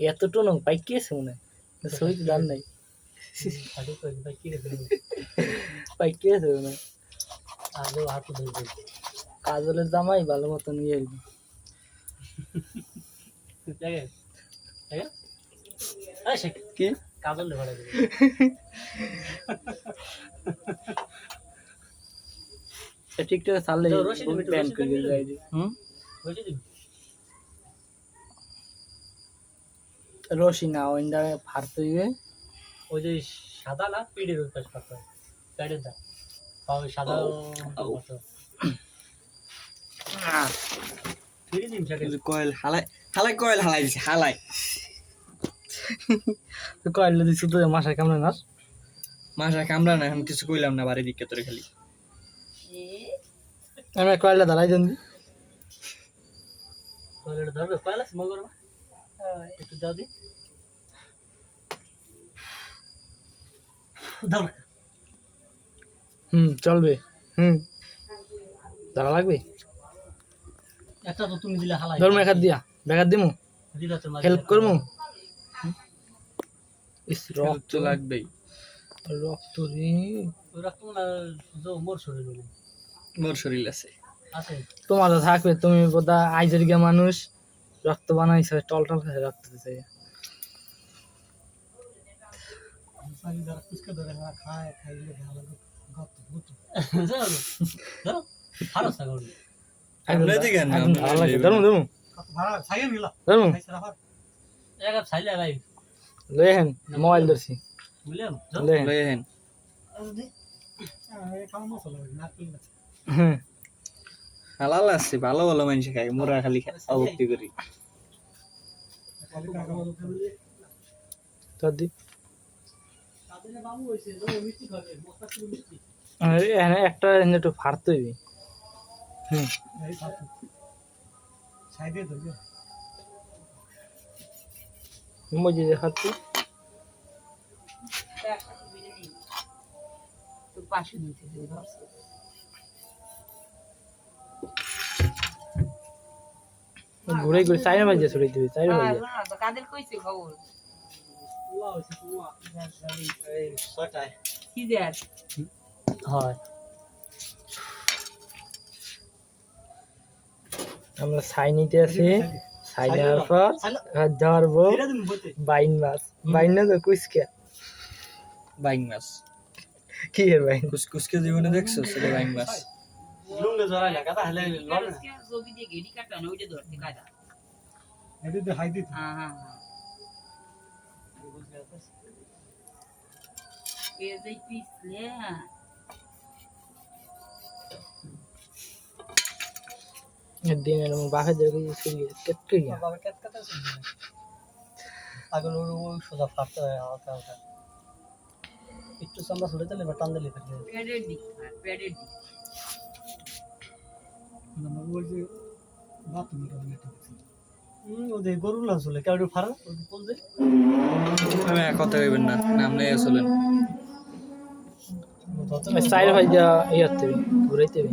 এতটুকু নং পাইকিয়েছে মনে হয়। ছবি তো জান নাই পাইকিয়েছে মনে হয়। আগে হাতে ধরবে। কাজলের জামাই ভালো মতন হইবে। দেখে দেখে কি? কাজল টিকটকে চাললে তো রশিদ একটু ব্যান করে যায় হুম? রশি না ওইটা ফাড়তে হইবে। ওই যে সাদা না প্যাডের দা। সাদা কয়েল হালাই হালাই কয়েল হালাই দিছে হালাই। তো কয়লে দিছি তো মাসার কামড়ে নাস মাসা কামড়া না এখন কিছু কইলাম না বাড়ি দিকে তোরে খালি। আমি কয়লা দাঁড়াই দেন টয়লেট ধরবে কয়লা স্মল করবা একটু দাও দি। হুম চলবে। হুম। দাঁড়া লাগবে? একটা তো তুমি দিলে হালাই। ধর্ম একাত দিয়া বেকার দিমু? দিলা তো হেল্প করমু? ইস রক্ত রক্ত। লাগবেই। রক্ত রে। না যে মোর শরীর মোর শরীর আছে। আছে? তোমার তো থাকবে তুমি বোধা আইজের গিয়া মানুষ। রক্ত বানাইছে টল টল খাই রক্ত দিতে ধরো ধরো ভালো না, আমরা ভালো লাগে দিকে ধরমু ধরমু ধরমু এক আপ সাইলে লাই লয়ে হেন মোবাইল ধরছি হালাল আছে ভালো ভালো মানুষ খায় মোরা খালি অভক্তি করি। একটা একটু ফাড়তে হইবে হুম। মজি দেখাচ্ছি। ঘুরে ঘুরে চাইনা বাজে ছড়াই দিবে চাইনা বাজে কাদের কইছে খবর কি দেয় হয়। আমরা ছাই নিতে আছি। ছাই নেওয়ার পর আর বাইন মাছ। বাইন না তো কুচকে। বাইং মাছ। কি এর বাইন? কুসকুসকে জীবনে দেখছ? সেটা বাইং মাছ। লুঙ্গে জড়াই লাগা তাহলে ছবি দিয়ে গেড়ি কাটানো ওইটা ধরতে কায়দা হ্যাঁ হ্যাঁ হ্যাঁ। এ যে পিছলে। দিনের বাপেদের কাছে চুরি কেটে গিয়া বাবা কেট কাটা আগে ওর ওই সোজা ফাটতে হয় হালকা হালকা। একটু চান্দা ছড়ে দিলে এবার টান দিলে দিক দিক। হুম ওদের গরু না চলে কেউ ওই বলছে আমি কথা কইবেন না নাম নেই আসলেন চাইর ভাই যা ইয়ে ঘুরাইতে হবে।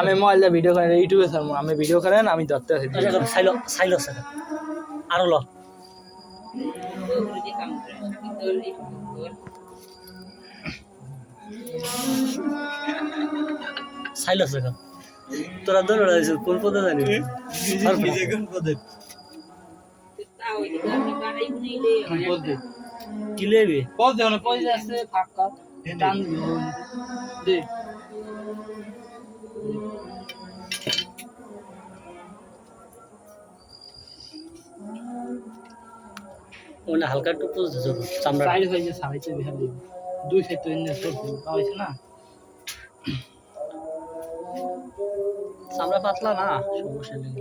আমি মোবাইল দিয়ে ভিডিও করেন ইউটিউবে স্যার আমি ভিডিও করেন আমি ধরতে আছি আচ্ছা, সাইলো সাইলো স্যার। আরও ল। Silo sir. তোরা ধরে রয়েছে কোন পদে জানি? কোন পদে? কি লেবি? পদ দেখো পয়সা আছে ফাঁকা। টান দে। ওখানে হালকা একটু চামড়া সাইড হয়েছে সাইডে দেখা দিই দুই সাইড তো এনে পাওয়াইছে না? চামড়া পাতলা না সমস্যা নেই।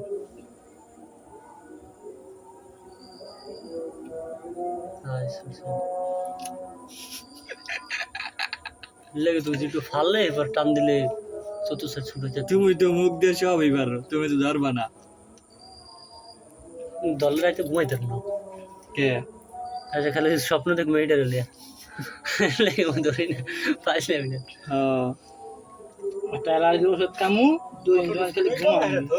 লেগে তুই একটু ফাললে এবার টান দিলে চতুর্থ ছুটে যেত তুমি তো মুখ দিয়ে সবই পারো তুমি তো ধরবা না। দলের রাইতে ঘুমাইতে না। কে? আচ্ছা খালি স্বপ্ন দেখ মেয়েটার লিয়া লেগে ধরি না। পাইলে আমি না হ্যাঁ। একটা অ্যালার্জি ওষুধ কামু দুই ইঞ্জন খালি ঘুমাবো।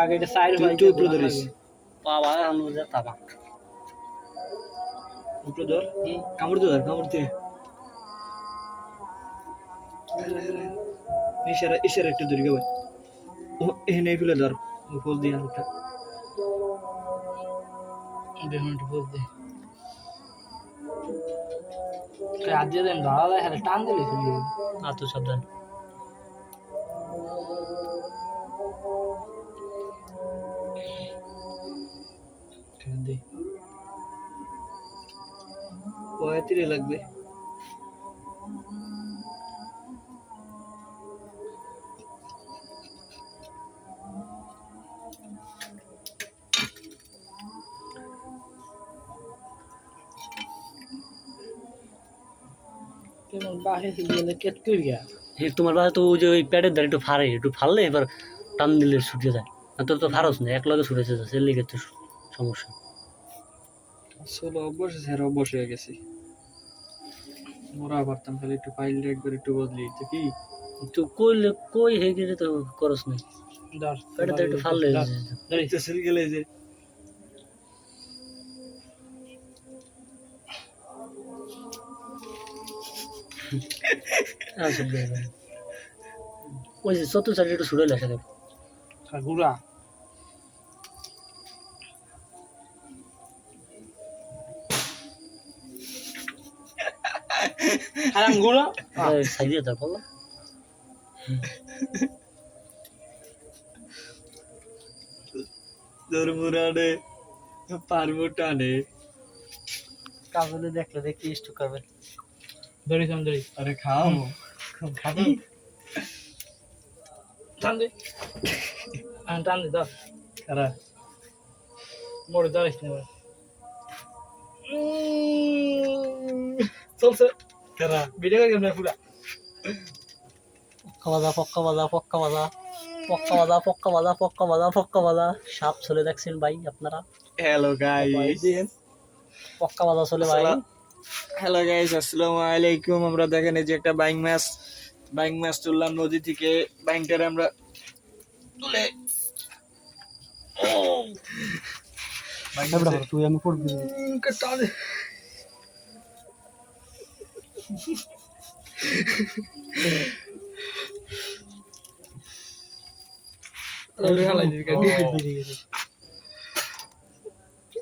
আগে এটা সাইড তুই উপরে ধরিস বাবা আমি যা তাবাক উপরে ধর। কামড় ধর কামড় দে। ইশারা ইশারা একটু ধরি ও ফেলে ধর দিয়ে দিয়ে দেন ধরা যায় হ্যাঁ টান দিলে চলে যাবে আর তো সাবধান পঁয়ত্রিশ লাগবে। তোমার বাসা তো ওই যে ওই প্যাডের ধারে একটু ফাড়ে একটু ফাড়লে এবার টান দিলে ছুটে যায় তোর তো ফারস না এক লগে ছুটেছে সে লেগে তো সমস্যা আসলে আর অভ্যাস হয়ে গেছে মোরা পারতাম খালি একটু ফাইল একবার একটু বদলি তো কি তো কই কই হয়ে গেলে তো করস না ধর প্যাডের ধারে একটু তো সেল গেলে যে ওই যে চতুর সাইডে একটু ছুটে লেখা দেবে গুড়া আরাম গুড়া সাইডে পারব টানে। দেখলে দেখি ইষ্ট করবে ধরিস আমি ধরিস আরে খাও। খাবি? টান দে টান দে খারা না। চলছে। খারা ভিডিও করে কেমন পুরা। পক্কা বাজা পক্কা বাজা পক্কা বাজা। পক্কা বাজা পক্কা বাজা পক্কা বাজা পক্কা বাজা। সাপ চলে দেখছেন ভাই আপনারা। হ্যালো গাইস পক্কা বাজা চলে ভাই। হ্যালো গাইস আসসালামু আলাইকুম আমরা দেখেন এই যে একটা বাইং মাছ বাইং মাছ তুললাম নদী থেকে। বাইংটারে আমরা তুলে তুই আমি পড়বি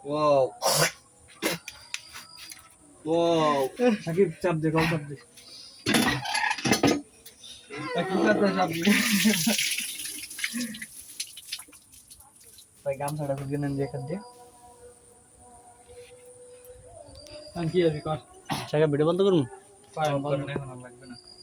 ওয়াও ওয়াও সাকিব চাপ দে কম চাপ দে ভাই গামছাটা নেন দিয়ে কি আর কর ভিডিও বন্ধ করুন